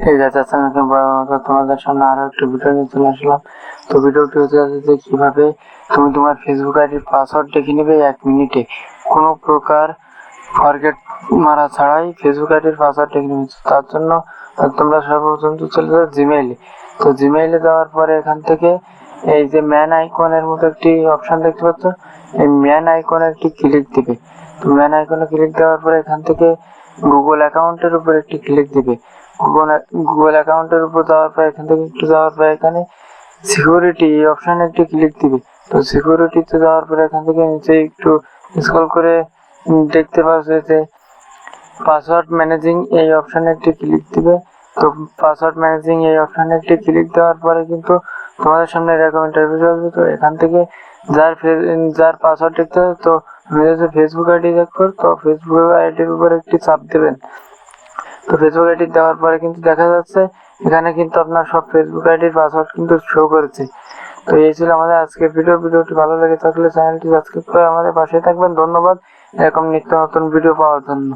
ঠিক আছে তোমাদের সামনে আরও একটা ভিডিও নিয়ে চলে আসলাম। তো ভিডিওটি যে কীভাবে তুমি তোমার ফেসবুক আইডির পাসওয়ার্ড নেবে এক মিনিটে। কোনো প্রকার ফরগেট মারা ছাড়াই ফেসবুক আইডির পাসওয়ার্ড দেখে নেবে। তার জন্য তোমরা সর্বপ্রথম তো চলে যাও জিমেইলে তো জিমেইলে যাওয়ার পরে এখান থেকে এই যে ম্যান আইকনের মতো একটি অপশন দেখতে পাচ্ছ। এই ম্যান আইকনে একটি ক্লিক দিবে। তো ম্যান আইকনে ক্লিক দেওয়ার পরে এখান থেকে গুগল অ্যাকাউন্টের উপর একটি ক্লিক দিবে। গুগল অ্যাকাউন্টের উপর যাওয়ার পর, এখান থেকে একটু যাওয়ার পর, এখানে সিকিউরিটি এই অপশানে একটি ক্লিক দিবে। তো সিকিউরিটিতে যাওয়ার পরে, এখান থেকে নিচে একটু স্ক্রল করে দেখতে পাচ্ছে যে পাসওয়ার্ড ম্যানেজিং এই অপশানে একটি ক্লিক দিবে। তো পাসওয়ার্ড ম্যানেজিং এই অপশানে একটি ক্লিক দেওয়ার পরে কিন্তু তোমাদের সামনে এরকম ইন্টারভিউ আসবে তো এখান থেকে যার যার পাসওয়ার্ড দেখতে হবে, তো আমি ফেসবুক আইডি দেখব তো ফেসবুক আইডির উপর একটি চাপ দেবেন। তো ফেসবুক আইডি দেওয়ার পরে কিন্তু দেখা যাচ্ছে, এখানে কিন্তু আপনার সব ফেসবুক আইডির পাসওয়ার্ড কিন্তু শো করেছে। তো এই ছিল আমাদের আজকের ভিডিও ভিডিওটি ভালো লেগে থাকলে চ্যানেলটি সাবস্ক্রাইব করে আমাদের পাশে থাকবেন। ধন্যবাদ। এরকম নিত্য নতুন ভিডিও পাওয়ার জন্য।